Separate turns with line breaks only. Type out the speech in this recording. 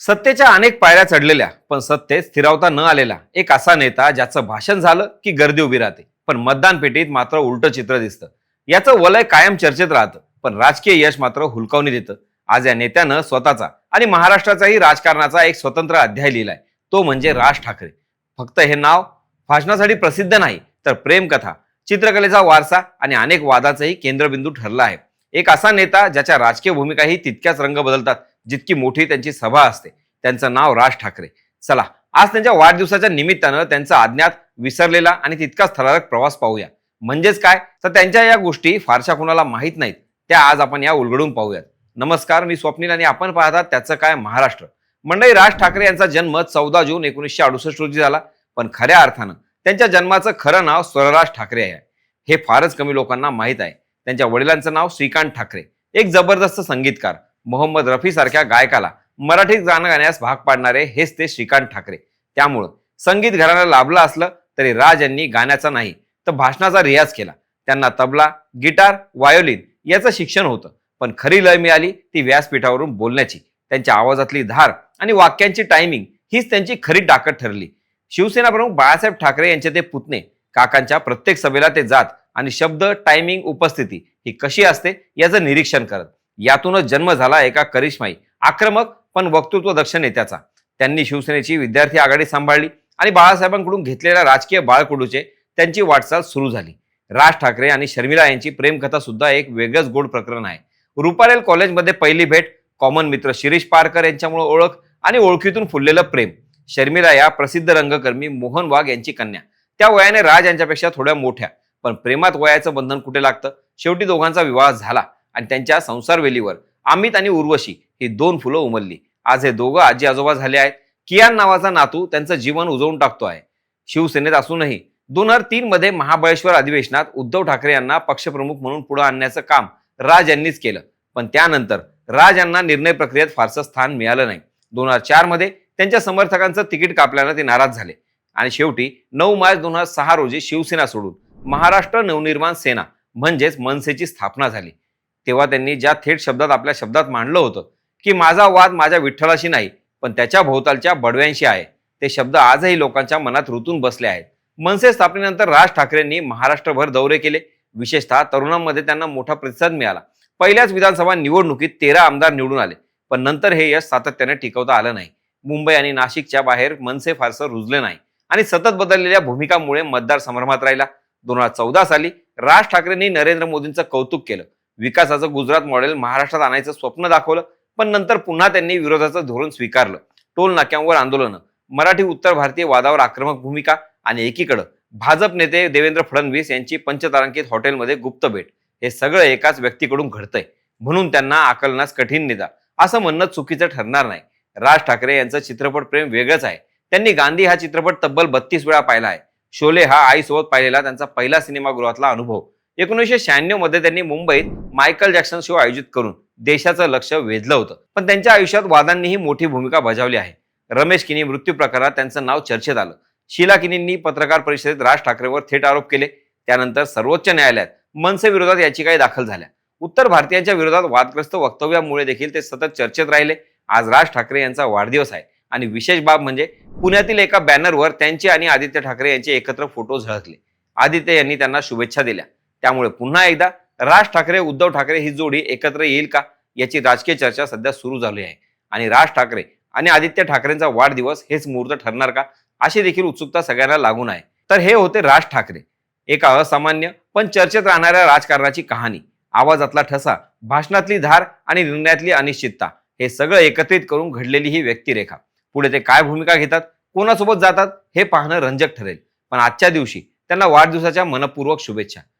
सत्तेच्या अनेक पायऱ्या चढलेल्या पण सत्तेत स्थिरावता न आलेला एक असा नेता ज्याचं भाषण झालं की गर्दी उभी राहते. पण मतदान पेटीत मात्र उलटं चित्र दिसतं. याचं वलय कायम चर्चेत राहतं पण राजकीय यश मात्र हुलकावणी देतं. आज या नेत्यानं स्वतःचा आणि महाराष्ट्राचाही राजकारणाचा एक स्वतंत्र अध्याय लिहिलाय. तो म्हणजे राज ठाकरे. फक्त हे नाव भाषणासाठी प्रसिद्ध नाही तर प्रेमकथा चित्रकलेचा वारसा आणि अनेक वादाचाही केंद्रबिंदू ठरला आहे. एक असा नेता ज्याच्या राजकीय भूमिकाही तितक्याच रंग बदलतात जितकी मोठी त्यांची सभा असते त्यांचं नाव राज ठाकरे. चला आज त्यांच्या वाढदिवसाच्या निमित्तानं त्यांचा अज्ञात विसरलेला आणि तितकाच थरारक प्रवास पाहूया. म्हणजेच काय? तर त्यांच्या या गोष्टी फारशा कोणाला माहीत नाहीत. त्या आज आपण या उलगडून पाहूयात. नमस्कार मी स्वप्नील आणि आपण पाहतात त्याचं काय महाराष्ट्र. मंडळी राज ठाकरे यांचा जन्म चौदा जून एकोणीसशे अडुसष्ट रोजी झाला. पण खऱ्या अर्थानं त्यांच्या जन्माचं खरं नाव स्वरराज ठाकरे आहे. हे फारच कमी लोकांना माहीत आहे. त्यांच्या वडिलांचं नाव श्रीकांत ठाकरे. एक जबरदस्त संगीतकार. मोहम्मद रफी सारख्या गायकाला मराठीत गाणं गाण्यास भाग पाडणारे हेच ते श्रीकांत ठाकरे. त्यामुळं संगीत घराला लाभलं असलं तरी राज यांनी गाण्याचा नाही तर भाषणाचा रियाज केला. त्यांना तबला गिटार वायोलिन याचं शिक्षण होतं पण खरी लय मिळाली ती व्यासपीठावरून बोलण्याची. त्यांच्या आवाजातली धार आणि वाक्यांची टायमिंग हीच त्यांची खरी टाकत ठरली. शिवसेना प्रमुख बाळासाहेब ठाकरे यांचे ते पुतणे काकांच्या प्रत्येक सभेला ते जात आणि शब्द टायमिंग उपस्थिती ही कशी असते याचं निरीक्षण करत. यातूनच जन्म झाला एका करिश्माई आक्रमक पण वक्तृत्व दक्ष नेत्याचा. त्यांनी शिवसेनेची विद्यार्थी आघाडी सांभाळली आणि बाळासाहेबांकडून घेतलेल्या राजकीय बाळकुडूचे त्यांची वाटचाल सुरू झाली. राज ठाकरे आणि शर्मिला यांची प्रेमकथा सुद्धा एक वेगळंच गोड प्रकरण आहे. रुपारेल कॉलेजमध्ये पहिली भेट कॉमन मित्र शिरीष पारकर यांच्यामुळे ओळख आणि ओळखीतून फुललेलं प्रेम. शर्मिला या प्रसिद्ध रंगकर्मी मोहन वाघ यांची कन्या. त्या वयाने राज यांच्यापेक्षा थोड्या मोठ्या पण प्रेमात वयाचं बंधन कुठे लागतं? शेवटी दोघांचा विवाह झाला. आणि त्यांच्या संसारवेलीवर अमित आणि उर्वशी ही दोन फुलं उमलली. आज हे दोघं आजी आजोबा झाले आहेत. कियान नावाचा नातू त्यांचं जीवन उजवून टाकतो आहे. शिवसेनेत असूनही दोन हजार तीन मध्ये महाबळेश्वर अधिवेशनात उद्धव ठाकरे यांना पक्षप्रमुख म्हणून पुढे आणण्याचं काम राज यांनीच केलं. पण त्यानंतर राज यांना निर्णय प्रक्रियेत फारसं स्थान मिळालं नाही. दोन हजार चारमध्ये त्यांच्या समर्थकांचं तिकीट कापल्यानं ते नाराज झाले. आणि शेवटी नऊ मार्च दोन हजार सहा रोजी शिवसेना सोडून महाराष्ट्र नवनिर्माण सेना म्हणजेच मनसेची स्थापना झाली. तेव्हा त्यांनी ज्या थेट शब्दात आपल्या शब्दात मांडलं होतं की माझा वाद माझ्या विठ्ठलाशी नाही पण त्याच्या भोवतालच्या बडव्यांशी आहे. ते शब्द आजही लोकांच्या मनात रुतून बसले आहेत. मनसे स्थापनेनंतर राज ठाकरेंनी महाराष्ट्रभर दौरे केले. विशेषतः तरुणांमध्ये त्यांना मोठा प्रतिसाद मिळाला. पहिल्याच विधानसभा निवडणुकीत तेरा आमदार निवडून आले पण नंतर हे यश सातत्याने टिकवता आलं नाही. मुंबई आणि नाशिकच्या बाहेर मनसे फारसं रुजले नाही आणि सतत बदललेल्या भूमिकामुळे मतदार संभ्रमात राहिला. दोन हजार चौदा साली राज ठाकरेंनी नरेंद्र मोदींचं कौतुक केलं. विकासाचं गुजरात मॉडेल महाराष्ट्रात आणायचं स्वप्न दाखवलं पण नंतर पुन्हा त्यांनी विरोधाचं धोरण स्वीकारलं. टोल नाक्यांवर आंदोलनं मराठी उत्तर भारतीय वादावर आक्रमक भूमिका आणि एकीकडं भाजप नेते देवेंद्र फडणवीस यांची पंचतारांकित हॉटेलमध्ये गुप्त भेट. हे सगळं एकाच व्यक्तीकडून घडतंय. म्हणून त्यांना आकलनास कठीण निदा. असं म्हणणं चुकीचं ठरणार नाही. राज ठाकरे यांचं चित्रपट प्रेम वेगळंच आहे. त्यांनी गांधी हा चित्रपट तब्बल बत्तीस वेळा पाहिला आहे. शोले हा आईसोबत पाहिलेला त्यांचा पहिला सिनेमागृहातला अनुभव. एकोणीसशे शहाण्णवमध्ये त्यांनी मुंबईत मायकल जॅक्सन शो आयोजित करून देशाचं लक्ष वेधलं होतं. पण त्यांच्या आयुष्यात वादांनीही मोठी भूमिका बजावली आहे. रमेश किनी मृत्यू प्रकारात त्यांचं नाव चर्चेत आलं. शीला किनींनी पत्रकार परिषदेत राज ठाकरेवर थेट आरोप केले. त्यानंतर सर्वोच्च न्यायालयात मनसे विरोधात याचिकाही दाखल झाल्या. उत्तर भारतीयांच्या विरोधात वादग्रस्त वक्तव्यामुळे देखील ते सतत चर्चेत राहिले. आज राज ठाकरे यांचा वाढदिवस आहे. आणि विशेष बाब म्हणजे पुण्यातील एका बॅनरवर त्यांचे आणि आदित्य ठाकरे यांचे एकत्र फोटो झळकले. आदित्य यांनी त्यांना शुभेच्छा दिल्या. त्यामुळे पुन्हा एकदा राज ठाकरे उद्धव ठाकरे ही जोडी एकत्र येईल का याची राजकीय चर्चा सध्या सुरू झाली आहे. आणि राज ठाकरे आणि आदित्य ठाकरेंचा वाढदिवस हेच मुहूर्त ठरणार का? अशी देखील उत्सुकता सगळ्यांना लागून आहे. तर हे होते राज ठाकरे. एका असामान्य पण चर्चेत राहणाऱ्या राजकारणाची कहाणी. आवाजातला ठसा भाषणातली धार आणि निर्णयातली अनिश्चितता हे सगळं एकत्रित करून घडलेली ही व्यक्तिरेखा. पुढे ते काय भूमिका घेतात कोणासोबत जातात हे पाहणं रंजक ठरेल. पण आजच्या दिवशी त्यांना वाढदिवसाच्या मनपूर्वक शुभेच्छा.